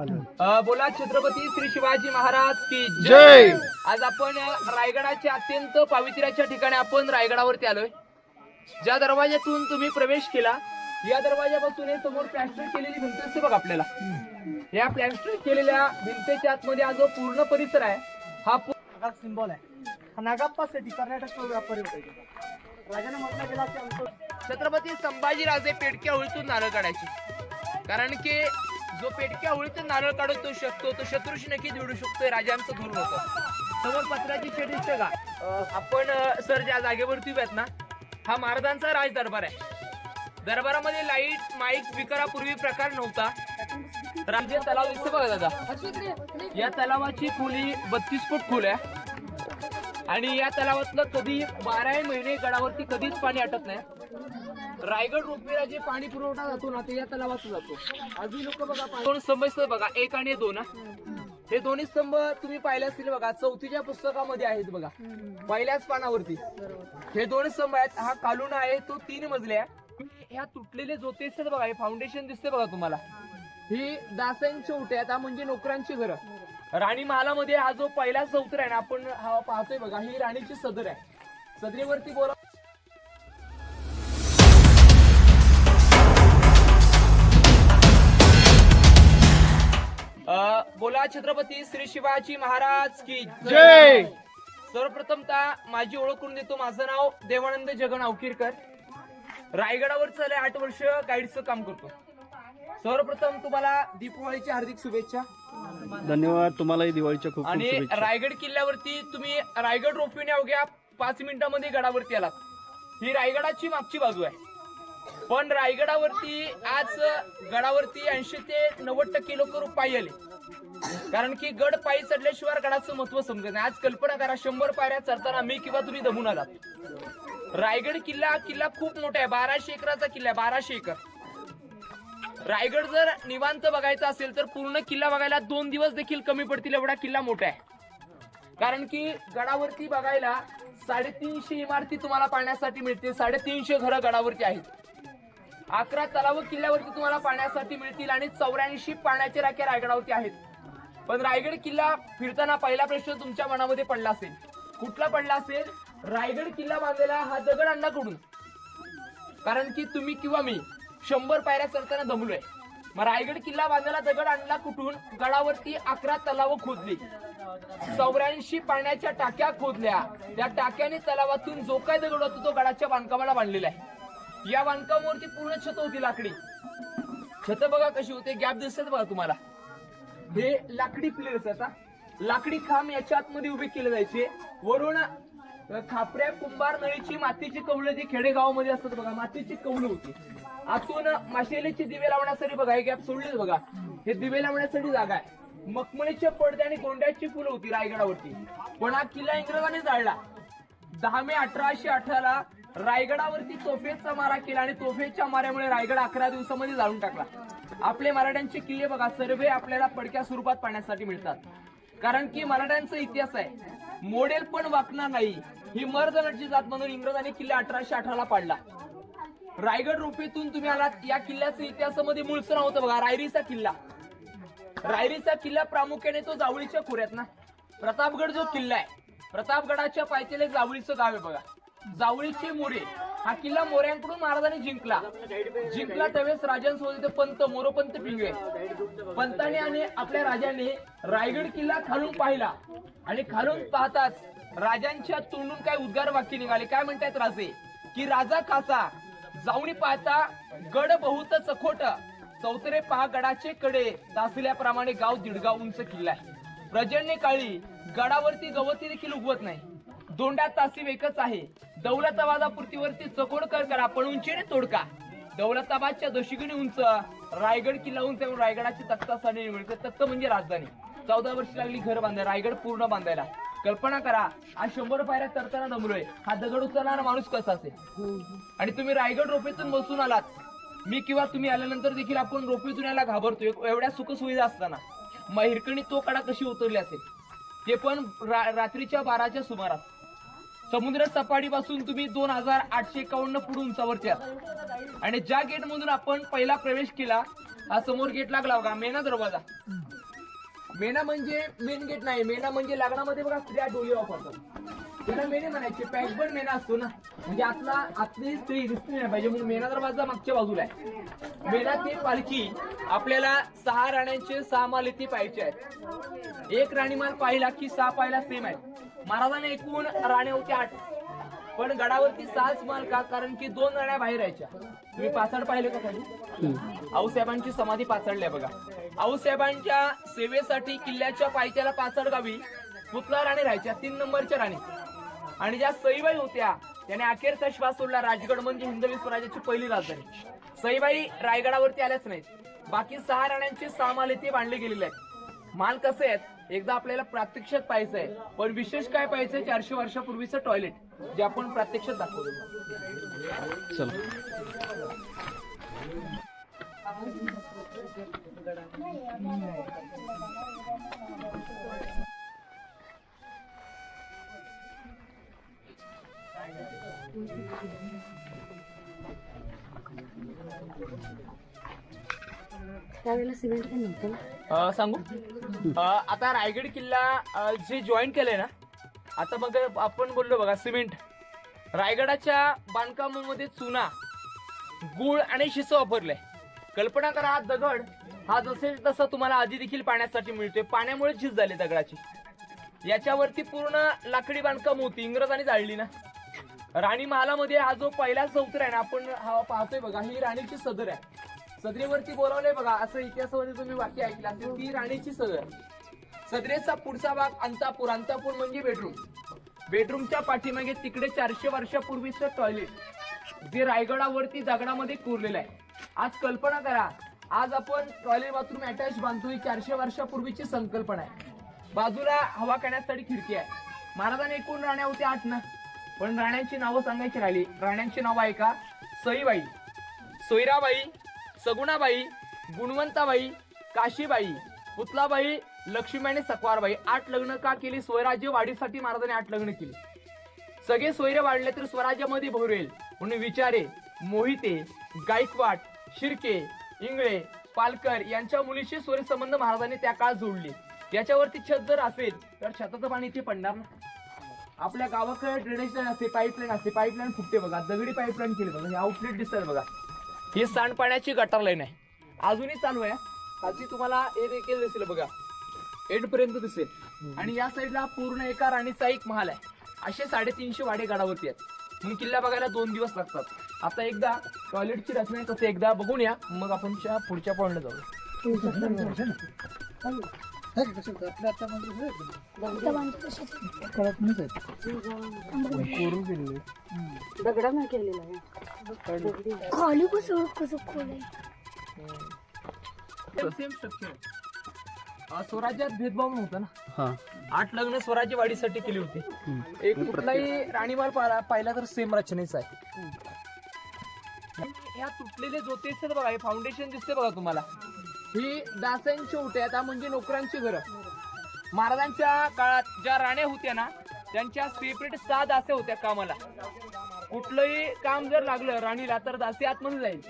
अ, बोला छत्रपती श्री शिवाजी महाराज की जय. आज आपण रायगडाच्या अत्यंत पावित्र्याच्या ठिकाणी आपण रायगडावरती आलोय. ज्या दरवाज्यातून तुम्ही प्रवेश केला या दरवाजापासून हे समोर प्लॅस्टर केलेली भिंत दिसते बघा आपल्याला. या प्लॅस्टर केलेल्या भिंतीच्या आतमध्ये हा जो पूर्ण परिसर आहे हा पू- नागाप सिंबॉल आहे. हा नागाप्पा सिटी कर्नाटक व्यापारी राजाने म्हटलं गेला छत्रपती संभाजीराजे पेटक्या होळीतून नारळ काढायची. कारण की जो पेटक्या होळीतून नारळ काढू शकतो तो शत्रूशी नक्की निवडू शकतो हे राजांचं धोरण होतो. समोर पत्राची शेड दिसते का? अं, आपण अं, सर ज्या जागेवरती उभ्यात ना हा महाराजांचा राज दरबार आहे. दरबारामध्ये लाइट माईक स्पीकरापूर्वी प्रकार नव्हता. राजे तलाव दिसते बघा दादा. या तलावाची खोली बत्तीस फूट खोल आहे. आणि या तलावातलं कधी बाराही महिने गडावरती कधीच पाणी आटत नाही. रायगड रोपवेला जे पाणी पुरवठा जातो ना ते या तलावातून जातो. अजून लोक बघा पाणी- दोन स्तंभ बघा एक आणि दोन हा. हे दोन्ही स्तंभ तुम्ही पाहिले असतील बघा चौथीच्या पुस्तकामध्ये आहेत बघा पहिल्याच पानावरती. हे दोन स्तंभ आहेत हा कालून आहे तो तीन मजले आहे. ह्या तुटलेले जोते असतात बघा हे फाउंडेशन दिसते बघा तुम्हाला. ही दासांची उठे आहेत हा म्हणजे नोकरांची घरं. राणी महालामध्ये हा जो पहिला चौतर आहे ना आपण हा पाहतोय बघा ही राणीची सदर आहे. सदरीवरती बोला बोला छत्रपती श्री शिवाजी महाराज की जय. सर्वप्रथमतः माझी ओळख करून देतो. माझं नाव देवानंद जगन अवकीरकर रायगडावर चालले आठ वर्ष गाईडचं काम करतो. सर्वप्रथम तुम्हाला दीपावलीची हार्दिक शुभेच्छा. धन्यवाद. तुम्हालाही दिवाळीच्या खूप आणि रायगड किल्ल्यावरती तुम्ही रायगड रोपवेने अवघ्या पाच मिनिटांमध्ये गडावरती आलात. ही रायगडाची मागची बाजू आहे. पण रायगडावरती आज गडावरती ऐंशी ते नव्वद टक्के लोक पायी आले. कारण की गड पायी चढल्याशिवाय गडाचं महत्त्व समजत नाही. आज कल्पना करा शंभर पायऱ्या चढताना मी किंवा तुम्ही दमून आलात. रायगड किल्ला किल्ला खूप मोठा आहे. बाराशे एकराचा किल्ला आहे बाराशे एकर. रायगड जर निवांत बघायचा असेल तर पूर्ण किल्ला बघायला दोन दिवस देखील कमी पडतील एवढा किल्ला मोठा आहे. कारण की गडावरती बघायला साडेतीनशे इमारती तुम्हाला पाहण्यासाठी मिळतील. साडेतीनशे घरं गडावरती आहेत. अकरा तलाव किल्ल्यावरती तुम्हाला पाण्यासाठी मिळतील आणि चौऱ्याऐंशी पाण्याच्या राखे रायगडावरती आहेत. पण रायगड किल्ला फिरताना पहिला प्रश्न तुमच्या मनामध्ये पडला असेल. कुठला पडला असेल? रायगड किल्ला बांधलेला हा दगड अण्णाकडून. कारण की तुम्ही किंवा मी शंभर पायऱ्या चढताना दमलोय. मग रायगड किल्ला बांधायला दगड आणला कुठून? गडावरती अकरा तलाव खोदली. चौऱ्याऐंशी पाण्याच्या टाक्या खोदल्या. त्या टाक्याने तलावातून जो काय दगड होतो तो गडाच्या बांधकामाला बांधलेला आहे. या बांधकामावरती पूर्ण छत होती लाकडी. छत बघा कशी होते गॅप दिसत बघा तुम्हाला. हे लाकडी प्लेयर्स आता लाकडी खांब याच्या आतमध्ये उभे केले जायचे. वरून खापऱ्या कुंभार नळीची मातीची कौलं जी खेडेगावामध्ये असतात बघा मातीची कौलं होती. आतून माशेलीचे दिवे लावण्यासाठी बघा हे गॅप सोडलेच बघा. हे दिवे लावण्यासाठी जागा आहे. मखमलीचे पडदे आणि गोंड्याची फुलं होती रायगडावरती. पण हा किल्ला इंग्रजाने जाळला. दहा मे अठराशे अठराला रायगडावरती तोफेचा मारा केला आणि तोफेच्या माऱ्यामुळे रायगड अकरा दिवसामध्ये जाळून टाकला. आपले मराठ्यांचे किल्ले बघा सर्वे आपल्याला पडक्या स्वरूपात पाहण्यासाठी मिळतात. कारण की मराठ्यांचा इतिहास आहे मोडेल पण वाकणार नाही. ही मर्दनटची जात म्हणून इंग्रजांनी किल्ला अठराशे अठराला पाडला. रायगड रोपेतून तुम्ही आलात या किल्ल्याच्या इतिहासामध्ये मूळचं नाव होतं बघा रायरीचा किल्ला. रायरीचा किल्ला प्रामुख्याने तो जावळीच्या खोऱ्यात ना. प्रतापगड जो किल्ला आहे प्रतापगडाच्या पायथ्याला जावळीचं गाव आहे बघा. जावळीचे मोरे. हा किल्ला मोऱ्यांकडून महाराजांनी जिंकला. जिंकला त्यावेळेस राजांसोबत पंत मोरोपंत पिंगळे. पंताने आणि आपल्या राजाने रायगड किल्ला खालून पाहिला. आणि खालून पाहताच राजांच्या तोंडून काय उद्गार वाक्य निघाले. काय म्हणतात राजे? की राजा कासा जाऊनी पाहता गड बहुत चखोट चौतरे पहा गडाचे कडे. दासल्याप्रमाणे गाव दिडगाव उंच किल्ला आहे. प्रजन्य काळी गडावरती गवती देखील उगवत नाही. दोंडा तासी एकच आहे. दौलताबादा पृथ्वीवरती चकोडकर करा पण उंचीने तोडका. दौलताबादच्या दशिगणी उंच रायगड किल्ला उंच आहे रायगडाची तख्ता साने मिळते तख्त म्हणजे राजधानी. चौदा वर्ष लागली घर बांधायला रायगड पूर्ण बांधायला. कल्पना करा आज शंभर पायऱ्या चढताना दमलोय. हा दगड उचलणारा माणूस कसा असेल? आणि तुम्ही रायगड रोपेतून बसून आलात. मी किंवा तुम्ही आल्यानंतर देखील आपण रोपेतून यायला घाबरतोय. एवढ्या सुखसुविधा असताना. मग हिरकणी तो कडा कशी उतरली असेल? ते पण रा- रात्रीच्या बाराच्या सुमारास. समुद्र सपाटीपासून तुम्ही दोन हजार आठशे एकावन्न फूट उंचावरती आहात आणि ज्या गेट मधून आपण पहिला प्रवेश केला हा समोर गेट लागला बघा मेना दरवाजा. मेना म्हणजे मेन गेट नाही मेना म्हणजे लग्नामध्ये बघा स्त्रिया डोली वापरतात. त्याला मेने म्हणायचे पॅक पण मेना असतो ना. म्हणजे आपला आतली स्त्री दिसली नाही पाहिजे म्हणून मेना दरवाजा मागच्या बाजूला आहे. मेना ती पालखी आपल्याला सहा राण्यांचे सहा माल इथे पाहिजे आहेत. एक राणीमाल पाहिला की सहा पाहिला सेम आहे महाराजांना एकूण राण्या होत्या आठ. पण गडावरती सहाच माल का? कारण की दोन राण्या बाहेर यायच्या. तुम्ही पाचाड पाहिले का खाली? आऊसाहेबांची समाधी पाचडल्या बघा. आऊसाहेबांच्या सेवेसाठी किल्ल्याच्या पायथ्याला पाचड गावी पुतला राणी राहायच्या तीन नंबरच्या राणी. आणि ज्या सईबाई होत्या त्याने अखेरचा श्वास सोडला राजगड म्हणजे हिंदवी स्वराज्याची पहिली राजधानी. सईबाई रायगडावरती आल्याच नाहीत. बाकी सहा राण्यांचे सहा माल इथे बांधले गेलेले आहेत. माल कसे आहेत? एकदा आपल्याला प्रात्यक्षात पाहायचं आहे पण विशेष काय पाहायचंय? चारशे वर्षापूर्वीचं टॉयलेट जे आपण प्रात्यक्षात दाखवतो. चल. त्यावेळेला सिमेंट पण नव्हतं ना. सांगू? आता रायगड किल्ला जे जॉईन केलंय ना आता मग आपण बोललो बघा सिमेंट. रायगडाच्या बांधकामामध्ये चुना गुळ आणि शिस वापरलंय. कल्पना करा हा दगड हा जसे तसा तुम्हाला आधी देखील पाण्यासाठी मिळतोय. पाण्यामुळे झीज झाली दगडाची. याच्यावरती पूर्ण लाकडी बांधकाम होती. इंग्रजांनी जाळली ना. राणी महालामध्ये हा जो पहिला चौतर आहे ना आपण हा पाहतोय बघा ही राणीची सदर आहे. सदरेवरती बोलावलंय बघा असं इतिहासामध्ये तुम्ही वाक्य ऐकलं. असेल ती राणीची सदर. सदरेचा पुढचा भाग अंतापूर अंतापूर म्हणजे बेडरूम बेडरूमच्या पाठीमागे तिकडे चारशे वर्षापूर्वीचं टॉयलेट जे रायगडावरती दगडामध्ये कोरलेलं आहे. आज कल्पना करा आज आपण टॉयलेट बाथरूम अटॅच बांधतोय चारशे वर्षापूर्वीची संकल्पना आहे. बाजूला हवा करण्यासाठी खिडकी आहे. महाराजांनी एकूण राण्या होत्या आठ ना? पण राण्यांची नावं सांगायची राहिली. राण्यांची नावं आहे का? सईबाई. सोयराबाई सगुणाबाई गुणवंताबाई काशीबाई पुतलाबाई लक्ष्मी आणि सकवारबाई आठ लग्न का केली? स्वराज्य वाढीसाठी महाराजांनी आठ लग्न केली. सगळे सोयरे वाढले तर स्वराज्यामध्ये भरेल म्हणून विचारे मोहिते गायकवाड शिर्के इंगळे पालकर यांच्या मुलीशी सोयरे संबंध महाराजांनी त्या काळात जोडले. याच्यावरती छत जर असेल तर छताचं पाणी इथे पडणार ना. आपल्या गावाकडे ड्रेनेज लाईन असते पाईपलाईन असते. पाईपलाईन फुटते बघा. दगडी पाईपलाईन केली बघा. हे आउटलेट दिसतात बघा. ही सांडपाण्याची गटार लाईन आहे. अजूनही चालू आहे. खालची तुम्हाला हे देखील दिसेल बघा. एंड पर्यंत दिसेल. आणि या साईडला पूर्ण एका राणीचा एक महाल आहे. असे साडेतीनशे वाडे गडावरती आहेत. म्हणून किल्ला बघायला दोन दिवस लागतात. आता एकदा टॉयलेटची रचना तसं एकदा बघून या. मग आपण च्या- पुढच्या पॉईंटला जाऊ दगडानं केलेलं आहे. दगडी. खाली कसं कसं खोल आहे? सेम स्ट्रक्चर स्वराज्यात भेदभाव नव्हता ना? हा. आठ लग्न स्वराज्य वाढीसाठी केली होती. एक कुठलाही राणीमाल पाहिला पाहिला तर सेम रचनेचा आहे. ह्या तुटलेले जोते दिसतात बघा हे फाउंडेशन दिसते बघा तुम्हाला. ही दासांची उठे. आता म्हणजे नोकरांची घरं. महाराजांच्या काळात ज्या राण्या होत्या ना त्यांच्या सेपरेट सहा दासे होत्या कामाला. कुठलंही काम जर लागलं राणीला तर दासी आतमध्ये जाईल.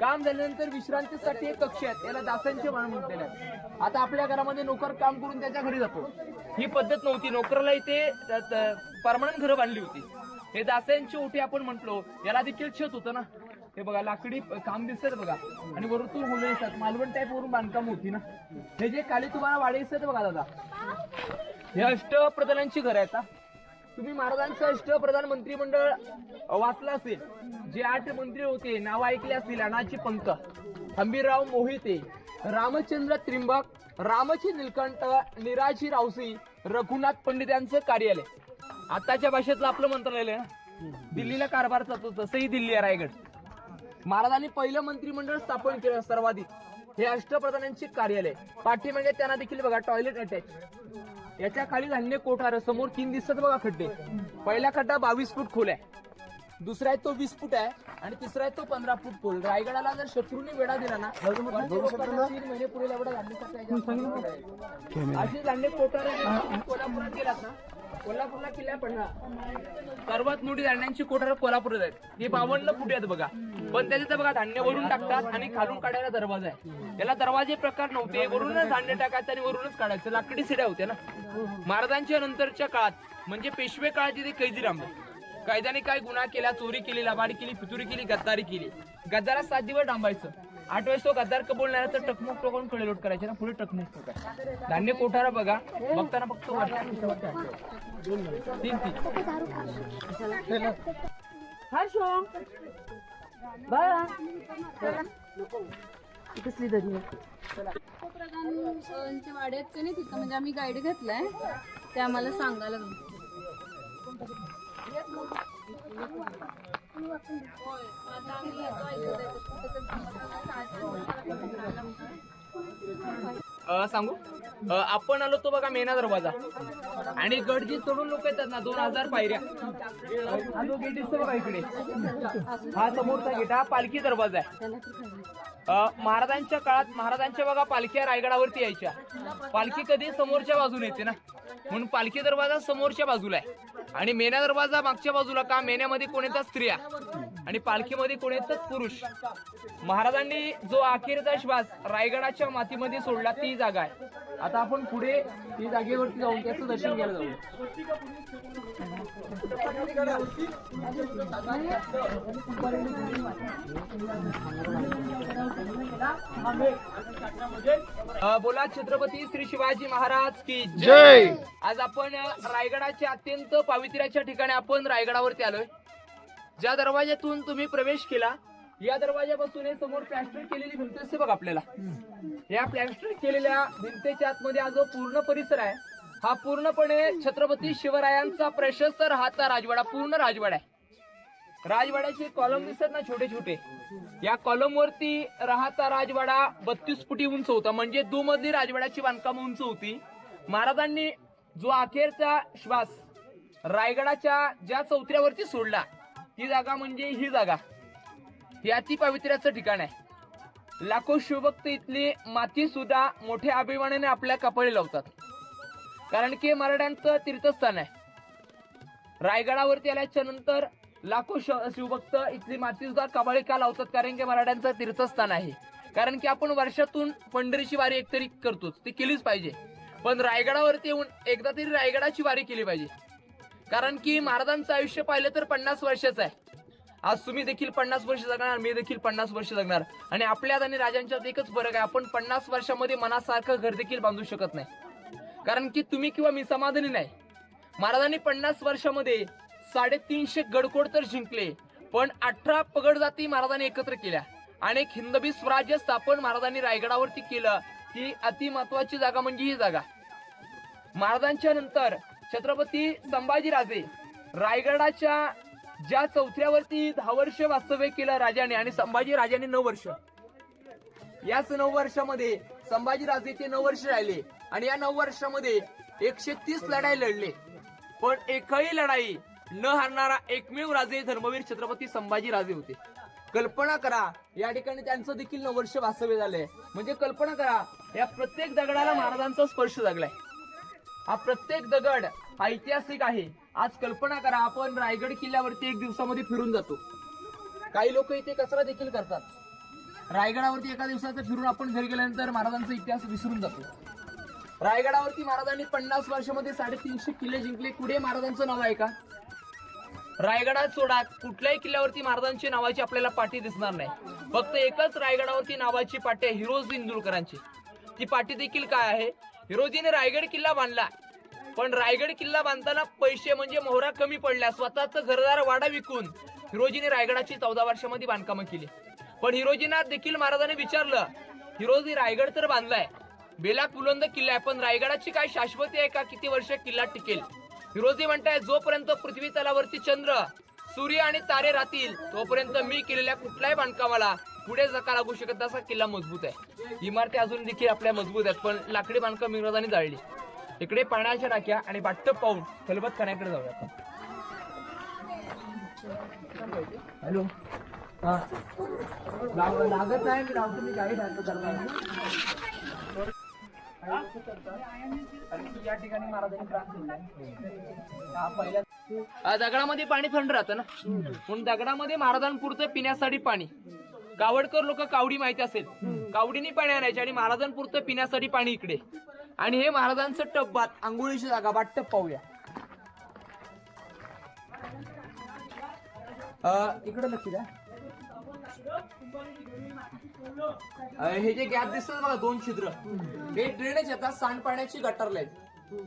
काम झाल्यानंतर विश्रांतीसाठी एक कक्ष आहेत याला दासांचे म्हणून म्हणलेले आता आपल्या घरामध्ये नोकर काम करून त्याच्या घरी जातो. ही पद्धत नव्हती. नोकराला इथे परमानंट घरं बांधली होती. हे दासांची ओटी आपण म्हटलो. याला देखील छत होतं ना. हे बघा लाकडी काम दिसत बघा. आणि वरतून मुलं दिसतात. मालवण टाईप वरून बांधकाम होती ना. हे जे खाली तुम्हाला वाडे दिसत बघा दादा. हे अष्टप्रधानांची घर आहेत हा. तुम्ही महाराजांचं अष्टप्रधान मंत्रिमंडळ वाचलं असेल जे आठ मंत्री होते नाव ऐकले असतील अनाची पंख हंबीरराव मोहिते रामचंद्र त्रिंबक रामची निलकंठ निराजी रावसी रघुनाथ पंडित यांचं कार्यालय. आताच्या भाषेतलं आपलं मंत्रालय ना? दिल्लीला कारभार चालतो तसंही दिल्ली आहे रायगड. महाराजांनी पहिलं मंत्रिमंडळ स्थापन केलं सर्वाधिक. हे अष्टप्रधानांचे कार्यालय. पाठीमागे त्यांना देखील बघा टॉयलेट अटॅच याच्या खाली धान्य कोठार समोर तीन दिसतात बघा खड्डे. पहिला खड्डा बावीस फूट खोल आहे. दुसरा आहे तो वीस फूट आहे आणि तिसरा आहे तो पंधरा फूट खोल. रायगडाला जर शत्रूने वेढा दिला ना तीन महिने पुरेल एवढा. अशी धान्य कोठार कोल्हापुरात गेलात ना कोल्हापूरला किल्ला पडला सर्वात मोठी धान्यांची कोठार कोल्हापूर आहेत. हे बावन्न फुटी आहेत बघा. पण त्याचे तर बघा धान्य वरून टाकतात आणि खालून काढायला दरवाजा आहे. त्याला दरवाजे प्रकार नव्हते. वरूनच धान्य टाकायचं आणि वरूनच काढायचं. लाकडी सिड्या होत्या ना. महाराजांच्या नंतरच्या काळात म्हणजे पेशवे काळात ते कैदी रामले कायद्याने काय गुन्हा केला? चोरी केली लबाडी केली फितुरी केली गद्दारी केली. गद्दारा सात दिवस डांबायचं. आठ वेळेस तो गद्दार कबूल नाही तर टकमुक टोकून कडे लोट करायचे ना? पुढे टकमुक टोकाय धान्य कोठारा बघा बघताना फक्त तीन शेवटच्या हातात. तीन तीन प्रधान वाडे आहेत का नाही तिथं? म्हणजे आम्ही गाईड घेतलाय. ते आम्हाला सांगायला अ, सांगू? अ, आपण आलो तो बघा मेना दरवाजा. आणि गडजी चढून लोक येतात ना दोन हजार पायऱ्या. हा जो गेट दिसतो बघा इकडे. हा समोरचा गेट हा पालखी दरवाजा आहे. अ, महाराजांच्या काळात महाराजांच्या बघा पालख्या रायगडावरती यायच्या. पालखी कधी समोरच्या बाजूने येते ना? म्हणून पालखी दरवाजा समोरच्या बाजूला आहे. आणि मेना दरवाजा मागच्या बाजूला का? मेन्यामध्ये कोण येतात स्त्रिया? आणि पालखीमध्ये कोण येतात पुरुष. महाराजांनी जो अखेरचा श्वास रायगडाच्या मातीमध्ये सोडला ती जागा आहे. आता आपण पुढे ती जागेवरती जाऊन त्याचं दर्शन घ्यायला जाऊ बोला छत्रपती श्री शिवाजी महाराज की जय. आज आपण रायगडाच्या अत्यंत पावित्र्याच्या ठिकाणी आपण रायगडावरती आलोय. ज्या दरवाज्यातून तुम्ही प्रवेश केला या दरवाज्यापासून हे समोर प्लॅस्टर केलेली भिंत असते बघ आपल्याला. या प्लॅस्टर केलेल्या भिंतेच्या आतमध्ये हा जो पूर्ण परिसर आहे हा पूर्णपणे छत्रपती शिवरायांचा प्रशस्त राहता राजवाडा पूर्ण राजवाडा आहे. राजवाड्याचे कॉलम दिसत ना छोटे छोटे या कॉलम वरती राहता राजवाडा बत्तीस फुटी उंच होता. म्हणजे दुमधली राजवाड्याची बांधकाम उंच होती. महाराजांनी जो अखेरचा श्वास रायगडाच्या ज्या चौथऱ्यावरती सोडला ती जागा म्हणजे ही जागा. ही अति पवित्र्याचं ठिकाण आहे. लाखो शिवभक्त इथली माती सुद्धा मोठ्या अभिमानाने आपल्या कपाळी लावतात. कारण की मराठ्यांचं तीर्थस्थान आहे. रायगडावरती आल्याच्यानंतर लाखो शिवभक्त इथली माती सुद्धा कबाळी का लावतात? कारण की मराठ्यांचं तीर्थस्थान आहे. कारण की आपण वर्षातून पंढरीची वारी एकतरी करतोच. ती केलीच पाहिजे. पण रायगडावरती येऊन एकदा तरी रायगडाची वारी केली पाहिजे. कारण की महाराजांचं आयुष्य पाहिलं तर पन्नास वर्षाचं आहे. आज तुम्ही देखील पन्नास वर्ष जगणार मी देखील पन्नास वर्ष जगणार. आणि आपल्यात आणि राजांच्यात एकच फरक आहे आपण पन्नास वर्षामध्ये मनासारखं घर देखील बांधू शकत नाही. कारण की तुम्ही किंवा मी समाधानी नाही. महाराजांनी पन्नास वर्षामध्ये साडेतीनशे गडकोड तर जिंकले पण अठरा पगड जाती महाराजांनी एकत्र केल्या. आणि एक हिंदवी स्वराज्य स्थापन महाराजांनी रायगडावरती केलं ही अति महत्वाची जागा म्हणजे ही जागा. महाराजांच्या नंतर छत्रपती संभाजीराजे रायगडाच्या ज्या चौथ्यावरती दहा वर्ष वास्तव्य केलं राजाने आणि संभाजी राजाने नऊ वर्ष. याच नऊ वर्षामध्ये संभाजीराजे ते नऊ वर्ष राहिले आणि या नऊ वर्षामध्ये एकशे तीस लढाई लढले. पण एकही लढाई न हारणारा एकमेव राजे धर्मवीर छत्रपती संभाजी राजे होते. कल्पना करा या ठिकाणी त्यांचं देखील नऊ वर्ष वास्तव्य झालंय. म्हणजे कल्पना करा या प्रत्येक दगडाला महाराजांचा स्पर्श लागलाय. हा प्रत्येक दगड हा ऐतिहासिक आहे. आज कल्पना करा आपण रायगड किल्ल्यावरती एक दिवसामध्ये फिरून जातो. काही लोक इथे कचरा देखील करतात. रायगडावरती एका दिवसाचं फिरून आपण घरी गेल्यानंतर महाराजांचा इतिहास विसरून जातो. रायगडावरती महाराजांनी पन्नास वर्षामध्ये साडेतीनशे किल्ले जिंकले. कुठे महाराजांचं नाव आहे का? रायगडात सोडा. कुठल्याही किल्ल्यावरती महाराजांची नावाची आपल्याला पाठी दिसणार नाही. फक्त एकच रायगडावरती नावाची पाठी आहे हिरोज इंदुरकरांची ती पाठी देखील काय आहे? हिरोजीने रायगड किल्ला बांधला. पण रायगड किल्ला बांधताना पैसे म्हणजे मोहरा कमी पडल्या. स्वतःच घरदार वाडा विकून हिरोजीने रायगडाची चौदा वर्षामध्ये बांधकामं केली. पण हिरोजींना देखील महाराजाने विचारलं हिरोजी रायगड तर बांधलाय. बेला पुलंद किल्ला आहे पण रायगडाची काय शाश्वती आहे का? किती वर्ष किल्ला टिकेल? हिरोजी म्हणताय जोपर्यंत पृथ्वी तलावरती चंद्र सूर्य आणि तारे राहतील तोपर्यंत मी केलेल्या कुठल्याही बांधकामाला पुढे जका लागू शकत असा किल्ला मजबूत आहे. इमारती अजून देखील आपल्या मजबूत आहेत पण लाकडी बांधकाम इंग्रजांनी जाळली. इकडे पाण्याच्या टाक्या आणि बाटप पाहून खलबत खाण्याकडे जाऊया आपण हॅलो? हा. लाग- लागत नाही मी लावतो मी या ठिकाणी महाराजांनी. हा पहिल्या दगडामध्ये पाणी थंड राहतं ना? म्हणून दगडामध्ये महाराजांपुरतं पिण्यासाठी पाणी. गावडकर लोक कावडी माहिती असेल. कावडीने पाणी आणायचे आणि महाराजांपुरतं पिण्यासाठी पाणी इकडे. आणि हे महाराजांचं टब्बात आंघोळीची जागा बाट टप पाहूया इकडे लक्ष द्या. हे जे गॅप दिसतात बघा दोन छिद्र. हे ड्रेनेज येतात सांडपाण्याची गटरला आहेत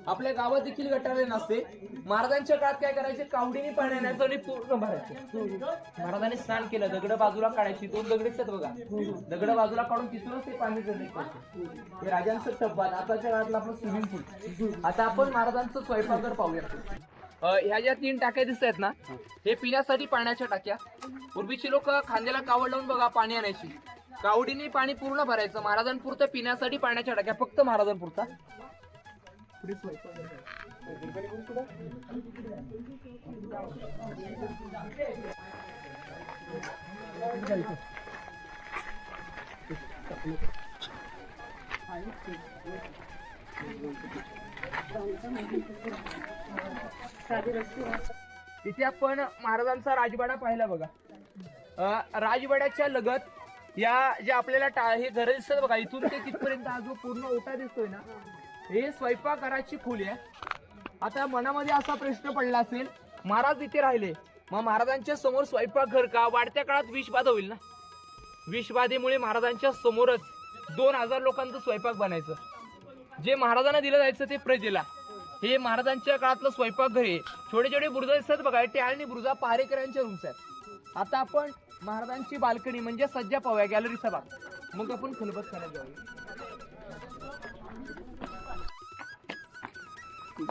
आपल्या गावात देखील गटारे नसते. महाराजांच्या काळात काय करायचे? कावडीने पाणी आणायचं आणि पूर्ण भरायचं. महाराजांनी स्नान केलं. दगड बाजूला काढायची. दोन दगड असतात बघा. दगड बाजूला काढून तिथूनच ते पाणी हे राजांचं टब्बात आताच्या काळातलं आपण स्विमिंग पूल आता आपण महाराजांचं स्वयंपाकघर पाहूया. ह्या ज्या तीन टाक्या दिसत आहेत ना हे पिण्यासाठी पाण्याच्या टाक्या. पूर्वीची लोक खांद्याला कावड लावून बघा पाणी आणायची. कावडीने पाणी पूर्ण भरायचं. महाराजांपुरतं पिण्यासाठी पाण्याच्या टाक्या. फक्त महाराजांपुरता. इथे आपण महाराजांचा राजवाडा पाहिला बघा. अं राजवाड्याच्या लगत या जे आपल्याला टा हे घर दिसतात बघा इथून ते तिथपर्यंत हा जो पूर्ण ओटा दिसतोय ना हे स्वयंपाकघराची खोली आहे. आता मनामध्ये असा प्रश्न पडला असेल महाराज इथे राहिले. मग महाराजांच्या समोर स्वयंपाकघर का? वाढत्या काळात विषबाधा होईल ना? विषबाधेमुळे महाराजांच्या समोरच दोन हजार लोकांचं स्वयंपाक बनायचं. जे महाराजांना दिलं जायचं ते प्रजेला. हे महाराजांच्या काळातलं स्वयंपाकघर आहे. छोटे छोटे बुरजा दिसतात बघा ते आणि बुरुजा पहारेकरांच्या रूम्स आहेत. आता आपण महाराजांची बाल्कनी म्हणजे सज्जा पाहूया गॅलरीचा भाग मग आपण खलबत खाण्यात जाऊया. इथे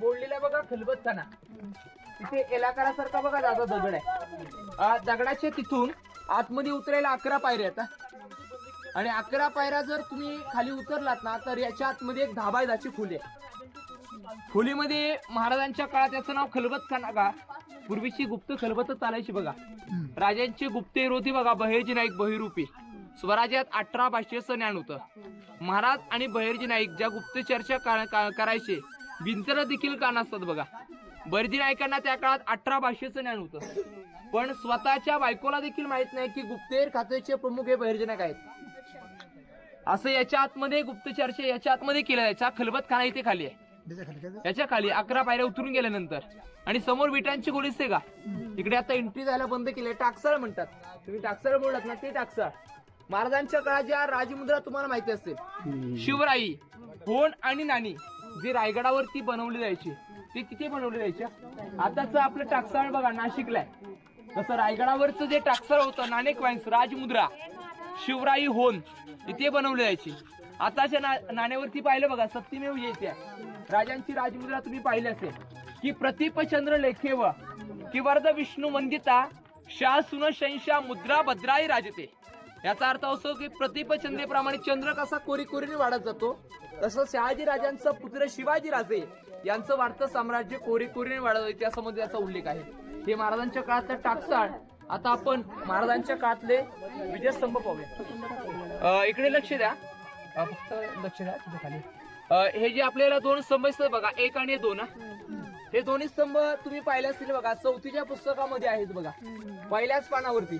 बोललेला बघा खलबत्ताना. इथे एलाकारासारखा बघा दादा दगड आहे. दगडाचे दगडाच्या तिथून आतमध्ये उतरायला अकरा पायऱ्या आहेत आणि अकरा पायऱ्या जर तुम्ही खाली उतरलात ना तर याच्या आतमध्ये एक धाबा खोली आहे. खोलीमध्ये महाराजांच्या काळात याचं नाव खलबत का? पूर्वीची गुप्त खलबत चालायची बघा. राजांचे गुप्त विरोधी बघा बहिर्जी नाईक बहिरूपी. स्वराज्यात अठरा भाषेचं ज्ञान होतं. महाराज आणि बहिर्जी नाईक ज्या गुप्त चर्चा का- करायचे भिंतर देखील कान असतात बघा. बहिर्जी नाईकांना त्या काळात अठरा भाषेचं ज्ञान होतं. पण स्वतःच्या बायकोला देखील माहीत नाही की गुप्तेर खात्याचे प्रमुख हे बहिर्जी नाईक आहेत. असं याच्या आतमध्ये गुप्त चर्चा याच्या आतमध्ये केला जायचा. खलबत खाना इथे खाली आहे. याच्या खाली अकरा पायऱ्या उतरून गेल्यानंतर आणि समोर विटांची गोळी दिसते का? इकडे आता एंट्री जायला बंद केली टाकसाळ म्हणतात. तुम्ही टाकसाळ बोललात ना ते टाकसाळ. महाराजांच्या काळात ज्या राजमुद्रा तुम्हाला माहिती असतील शिवराई होण आणि नाणी जे रायगडावरती बनवली जायची. ते किती बनवले जायच्या आताच आपलं टाकसाळ बघा नाशिकला आहे तसं रायगडावरचं जे टाकसाळ होतं नाणेक वाईन्स राजमुद्रा शिवराई होन इथे बनवले जायची. आताच्या ना- नाण्यावरती पाहिलं बघा सत्यमेव येते राजांची राजमुद्रा तुम्ही पाहिली असेल. की प्रतिपचंद्र लेखेव की विष्णू वंदिता शा सुन शंशा मुद्रा भद्राई राजते. याचा अर्थ असो की प्रतिपचंदेप्रमाणे चंद्र कसा कोरी कोरीने वाढत जातो तसं शहाजी राजांचा पुत्र शिवाजी राजे यांचं वाढतं साम्राज्य कोरी कोरीने वाढत इतिहासामध्ये म्हणजे याचा उल्लेख आहे. हे महाराजांच्या काळातलं टाकसाळ. आता आपण महाराजांच्या काळातले विजयस्तंभ पाहूया. इकडे लक्ष द्या. फक्त लक्ष द्या खाली. हे जे आपल्याला दोन स्तंभ बघा एक आणि दोन हा. दोन्ही स्तंभ तुम्ही पाहिले असतील बघा चौथीच्या पुस्तकामध्ये आहेत बघा. पहिल्याच पानावरती.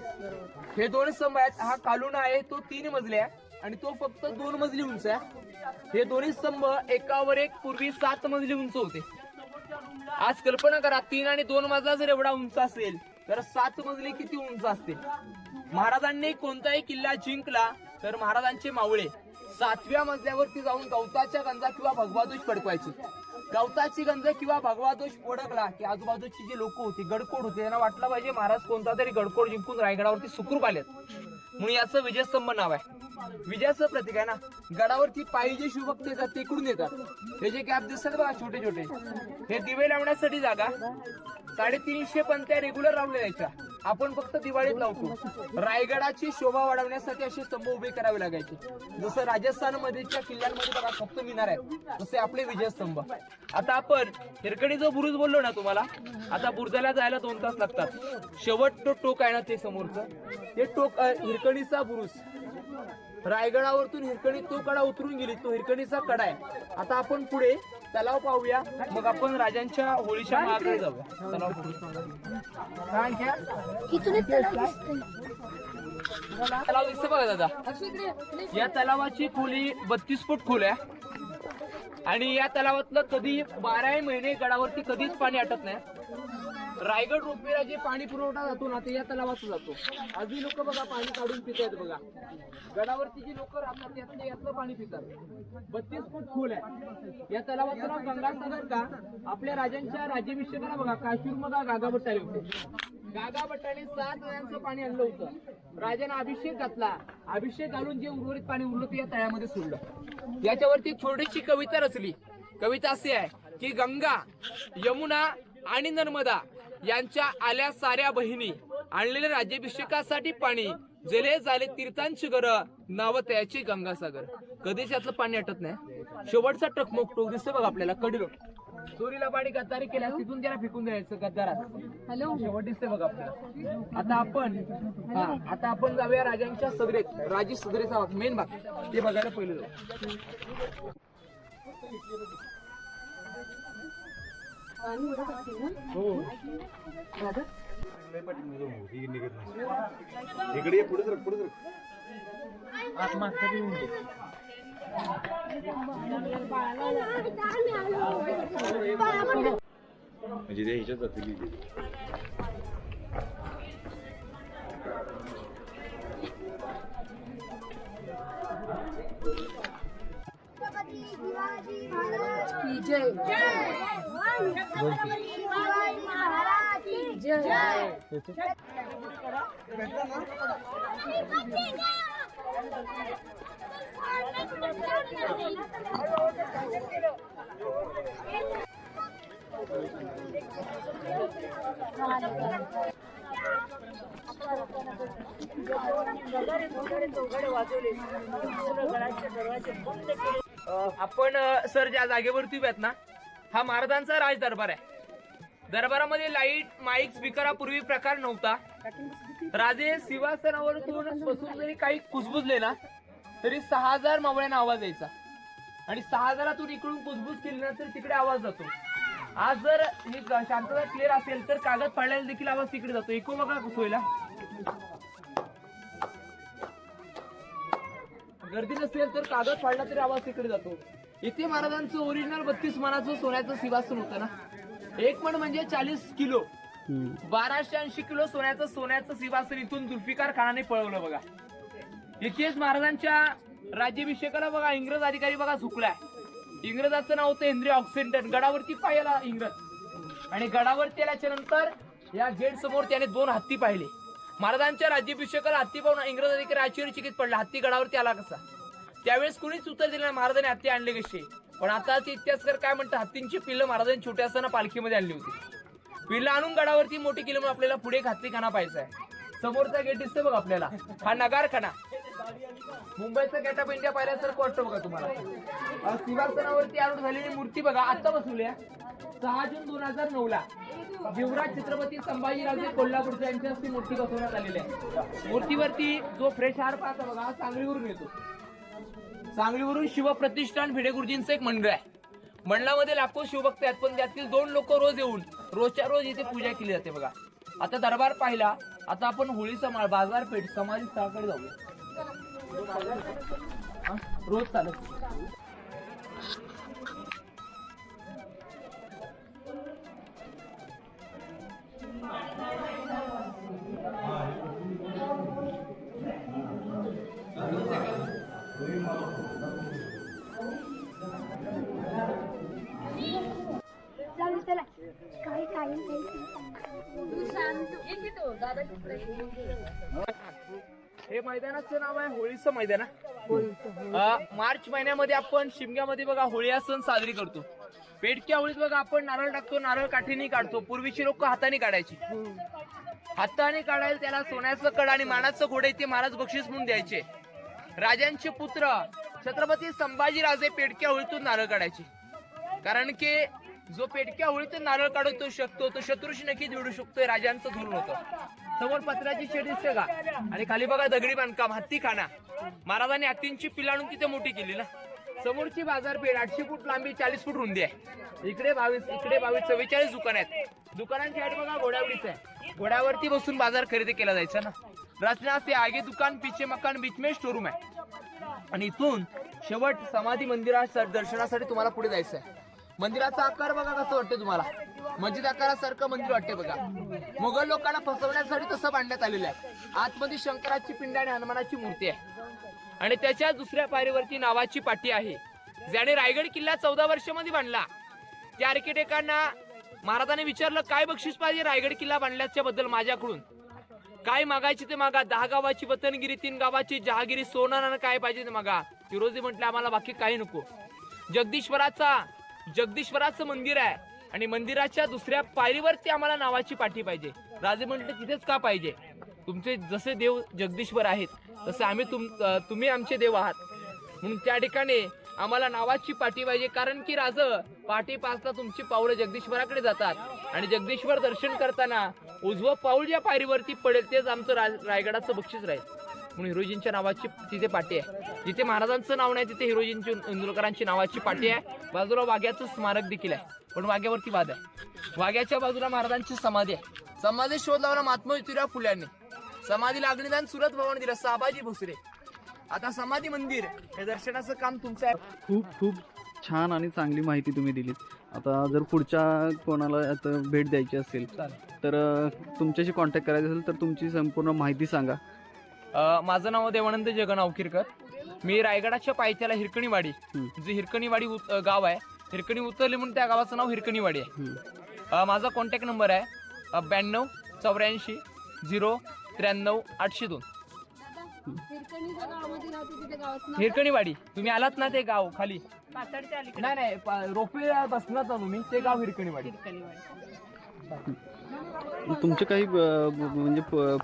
हे दोन स्तंभ आहेत हा कालून आहे तो तीन मजले आहे आणि तो फक्त दोन मजली उंच आहे. हे दोन्ही स्तंभ एकावर एक पूर्वी सात मजली उंच होते. आज कल्पना करा तीन आणि दोन मजला जर एवढा उंच असेल तर सात मजले किती उंच असतील महाराजांनी कोणताही किल्ला जिंकला तर महाराजांचे मावळे सातव्या मजल्यावरती जाऊन गवताच्या गंजा किंवा भगवादोष पडकवायची गवताची गंज किंवा भगवादोष ओळखला की आजूबाजूची जी लोक होती गडकोड होते त्यांना वाटलं पाहिजे महाराज कोणता तरी गडकोड जिंकून रायगडावरती सुखरूप आलेत. म्हणून याचं विजयस्तंभ नाव आहे. विजयाचं प्रतीक आहे ना? गडावरती पायी जे शिवभक्त येतात ते इकडून येतात? हे जे गॅप दिसतात बघा छोटे छोटे. हे दिवे लावण्यासाठी जागा. साडेतीनशे पंत्या रेग्युलर लावल्या जायच्या आपण फक्त दिवाळीत लावतो. रायगडाची शोभा वाढवण्यासाठी असे स्तंभ उभे करावे लागायचे. जसं राजस्थानमध्येच्या किल्ल्यांमध्ये बघा फक्त मिनार आहेत. तसे आपले विजयस्तंभ. आता आपण हिरकडी जो बुरुज बोललो ना तुम्हाला आता बुरुजाला जायला दोन तास लागतात. शेवट तो टोक आहे ना ते समोरचं. ते टोक हिरकडीचा हिरकणीचा बुरुज. रायगडावरतून हिरकणी तो कडा उतरून गेली. तो हिरकणीचा कडा आहे. आता आपण पुढे तलाव पाहूया. मग आपण राजांच्या होळीच्या मागे जाऊया. तलाव काय घ्या इथून एक तलाव दिसतंय. तलाव दिसतं बघा दादा. या तलावाची खोली बत्तीस फूट खोल आहे. आणि या तलावातलं कधी बाराही महिने गडावरती कधीच पाणी आटत नाही. रायगड रोपवेला जे पाणी पुरवठा जातो ना ते या तलावातून जातो. आजही लोक बघा पाणी काढून पित आहेत बघा. गडावरती जी लोक राहतात यातलं यातलं पाणी पितात. बत्तीस फूट खोल आहे. या तलावाचं नाव गंगासागर का? आपल्या राजांच्या राज्याभिषेकाला बघा काश्मीर बघा गागा बट्टाले होते. गागाभट्टाने सात नद्यांचं पाणी आणलं होतं. राजाने अभिषेक घातला. अभिषेक घालून जे उर्वरित पाणी उरलं ते या तळ्यामध्ये सोडलं. याच्यावरती थोडीशी छोटीशी कविता रचली. कविता अशी आहे की गंगा यमुना आणि नर्मदा यांच्या आल्या साऱ्या बहिणी आणलेल्या राज्याभिषेकासाठी पाणी जले झाले तीर्थांची गर नाव त्याची गंगासागर. कधीच यातलं पाणी आटत नाही. शेवटचा टकमक टोक दिसतो बघा आपल्याला कडीलो. चोरीला पाणी गद्दारी केल्यास तिथून त्याला फेकून द्यायचं गद्दारात हॅलो. शेवट दिसते बघा आपल्याला. आता आपण हा आता आपण जाऊया राजांच्या सदरेत. राजी भाग मेन भाग. ते बघायला पहिलं जाऊ. इकडे पुढे सर पुढे सर म्हणजे ते. ह्याच्यात जातील जय. जय आपण सर ज्या जागेवरती आहेत ना हा महाराजांचा राज दरबार आहे. दरबारामध्ये लाइट माईक स्पीकर हा पूर्वी प्रकार नव्हता. राजे सिंहासनावरून बसून जरी काही कुजबुजले ना तरी सहा हजार मावळ्यांना आवाज यायचा आणि सहा हजारातून इकडून कुजबुज केली ना तर तिकडे आवाज जातो. आज जर ही शांतता क्लिअर असेल तर कागद फाडल्याने देखील आवाज तिकडे जातो. ऐकू बघा सोयला गर्दी नसेल तर कागद फाडला तरी आवाज तिकडे जातो. इथे महाराजांचं ओरिजिनल बत्तीस मनाचं सोन्याचं सिंहासन होतं ना. एक पण म्हणजे चाळीस किलो. बाराशे ऐंशी किलो सोन्याचं सोन्याचं सिंहासन इथून जुल्फिकार खानाने पळवलं बघा. इथेच महाराजांच्या राज्याभिषेकाला बघा इंग्रज अधिकारी बघा झुकलाय. इंग्रजाचं नाव होतं हेनरी ऑक्सिंटन गडावरती पाहिला इंग्रज. आणि गडावरती आल्याच्यानंतर या गेट समोर त्याने दोन हत्ती पाहिले. महाराजांच्या राज्याभिषेकाला हत्ती पाहून इंग्रज अधिकारी आश्चर्यचकित पडला. हत्ती गडावरती आला कसा? त्यावेळेस कुणीच उत्तर दिलं नाही. महाराजांनी हत्ती आणले कसे? पण आताचे इतिहासकार काय म्हणतात हत्तींची पिल्लं महाराजांनी छोटे असताना पालखीमध्ये आणली होती. पिल्लं आणून गडावरती मोठी केली म्हणून आपल्याला पुढे एक हत्ती खाना पाहायचा आहे. समोरचा गेट दिसतो बघा आपल्याला. हा नगारखाना. मुंबईचा गेट ऑफ इंडिया पाहिल्यासारखं वाटतं बघा तुम्हाला. सिंहासनावरती आरूढ झालेली मूर्ती बघा आता बसवल्या सहा जून दोन हजार नऊ ला युवराज छत्रपती संभाजीराजे कोल्हापूरच्या यांच्या हस्ते मूर्ती बसवण्यात आलेली आहे. मूर्तीवरती जो फ्रेश हार पाहता बघा हा सांगलीवरून येतो. सांगलीवरून शिवप्रतिष्ठान भिडे गुरुजींचं एक मंडळ आहे. मंडळामध्ये लाखो शिवभक्त आहेत पण त्यातील दोन लोक रोज येऊन रोजच्या रोज इथे पूजा केली जाते बघा. आता दरबार पाहिला आता आपण होळी समाज बाजारपेठ समाधी स्थळाकडे जाऊया. रोज चालत चालेल काही हे मैदानाचं नाव आहे होळीचं मैदान अं, मार्च महिन्यामध्ये आपण शिमग्यामध्ये बघा होळी हा सण साजरी करतो. पेटक्या होळीत बघा आपण नारळ टाकतो नारळ काठीने काढतो. पूर्वीची लोक हाताने काढायची. हाताने काढायला त्याला सोन्याचं कड आणि मानाचं घोडे ते महाराज बक्षीस म्हणून द्यायचे. राजांचे पुत्र छत्रपती संभाजीराजे पेटक्या होळीतून नारळ काढायचे. कारण की जो पेटक्या होळीतून नारळ काढू शकतो तो शत्रूशी नक्की निवडू शकतोय राजांचं धोरण होतं. समोर पत्राची शेड दिसते का? आणि खाली बघा दगडी बांधकाम हत्ती खाना महाराजांनी हत्तींची पिलाणून तिथे मोठी केली ना? समोरची बाजारपेठ आठशे फूट लांबी चाळीस फूट रुंदी आहे. इकडे बावीस इकडे बावीस चव्वेचाळीस दुकान आहेत. दुकानांची आठ बघा घोड्यावरीच आहे. घोड्यावरती बसून बाजार खरेदी केला जायचा ना? रचना ते आगे दुकान पीछे मकान बीच में स्टोरूम आहे. आणि इथून शेवट समाधी मंदिरा दर्शनासाठी तुम्हाला पुढे जायचं आहे. मंदिराचा आकार बघा कसं वाटतं तुम्हाला. मस्जिद आकारासारखं मंदिर वाटते बघा. मोगल लोकांना फसवण्यासाठी तसं बांधण्यात आलेलं आहे. आतमध्ये शंकराची पिंड आणि हनुमानाची मूर्ती आहे. आणि त्याच्या दुसऱ्या पायरीवरती नावाची पाटी आहे. ज्याने रायगड किल्ला चौदा वर्षामध्ये बांधला. त्या आर्किटेक्टांना महाराजांनी विचारलं काय बक्षीस पाहिजे रायगड किल्ला बांधल्याच्या बद्दल माझ्याकडून? काय मागायचे ते मागा. दहा गावाची वतनगिरी तीन गावाची जहागिरी सोनारानं काय पाहिजे ते मागा. फिरोजी म्हटलं आम्हाला बाकी काही नको. जगदीश्वराचा जगदीश्वराचं मंदिर आहे. आणि मंदिराच्या दुसऱ्या पायरीवरती आम्हाला नावाची पाठी पाहिजे. राजे म्हटले तिथेच का पाहिजे? तुमचे जसे देव जगदीश्वर आहेत तसे आम्ही तुम तुम्ही आमचे देव आहात. म्हणून त्या ठिकाणी आम्हाला नावाची पाठी पाहिजे. कारण की राज पाठी पाचला तुमची पावलं जगदीश्वराकडे जातात. आणि जगदीश्वर दर्शन करताना उजवं पाऊल ज्या पायरीवरती पडेल तेच आमचं राज- रायगडाचं बक्षीस राहील. म्हणून हिरोजींच्या नावाची तिथे पाठी आहे. जिथे महाराजांचं नाव नाही तिथे हिरोजींची इंदुरकरांची नावाची पाठी आहे. बाजूला वाघ्याचं स्मारक देखील आहे. पण वाघ्यावरती वाद आहे. वाघ्याच्या बाजूला महाराजांची समाधी आहे. समाधी शोध लावला महात्मा ज्योतिराव फुल्यांनी समाधीला अग्निदान सुरत भवन दिलं. साबाजी भोसरे आता समाधी मंदिर हे दर्शनाचं काम तुमचं आहे. खूप खूप छान आणि चांगली माहिती तुम्ही दिलीत. आता जर पुढच्या कोणाला आता भेट द्यायची असेल तर तुमच्याशी कॉन्टॅक्ट करायचं असेल तर तुमची संपूर्ण माहिती सांगा. माझं नाव देवानंद जगन अवखिरकर मी रायगडाच्या पायथ्याला हिरकणीवाडी. जे हिरकणीवाडी गाव आहे. हिरकणी उतरली म्हणून त्या गावाचं नाव हिरकणीवाडी आहे. माझा कॉन्टॅक्ट नंबर आहे ब्याण्णव चौऱ्याऐंशी झिरो त्र्याण्णव आठशे दोन. हिरकणीच्या गावामध्ये राहते तिथे गावाचं नाव हिरकणीवाडी तुम्ही आलात ना ते गाव खाली? नाही नाही रोपवे बसणार तुम्ही ते गाव हिरकणीवाडी. तुमचे काही म्हणजे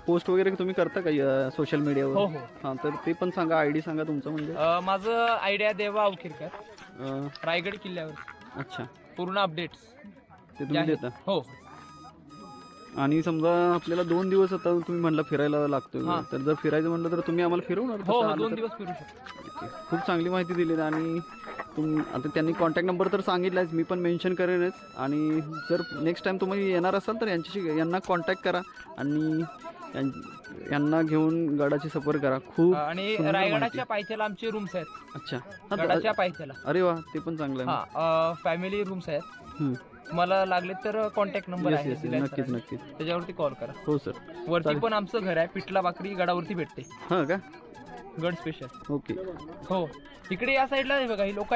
पोस्ट वगैरे तुम्ही करता का सोशल मीडियावर हो हां. तर ते पण सांगा आय डी सांगा तुमचं म्हणजे. माझं आयडिया देवा अवखिरकर. रायगड किल्ल्यावर. अच्छा. पूर्ण अपडेट्स ते तुम्ही देता? हो. आणि समजा आपल्याला दोन दिवस आता तुम्ही म्हणला फिरायला लागतो. तर जर फिरायचं म्हणलं तर तुम्ही आम्हाला फिरवणार हो हो दोन? दिवस फिरू शकतो. खूप चांगली माहिती दिली आणि तुम आता त्यांनी कॉन्टॅक्ट नंबर तर सांगितलाच मी पण मेन्शन करेनच. आणि जर नेक्स्ट टाइम तुम्ही येणार असाल तर यांच्याशी यांना कॉन्टॅक्ट करा आणि यांना घेऊन गडाची सफर करा. खूप आणि सुंदर रायगडाच्या. पायथ्याला आमचे रूम्स आहेत. अच्छा. हा, गडाच्या पायथ्याला. अरे वा ते पण चांगलं आहे हा फॅमिली रूम्स आहेत. हम्म. तुम्हाला लागले तर कॉन्टॅक्ट नंबर आहे. दिलाय नक्कीच सरांनी. नक्कीच. त्याच्यावरती कॉल करा. हो सर वरती चालेल. पण आमचं घर आहे. पिठला भाकरी गडावरती भेटते. हां का? गड स्पेशल ओके. हो. इकडे या साईडला बघा ही लोक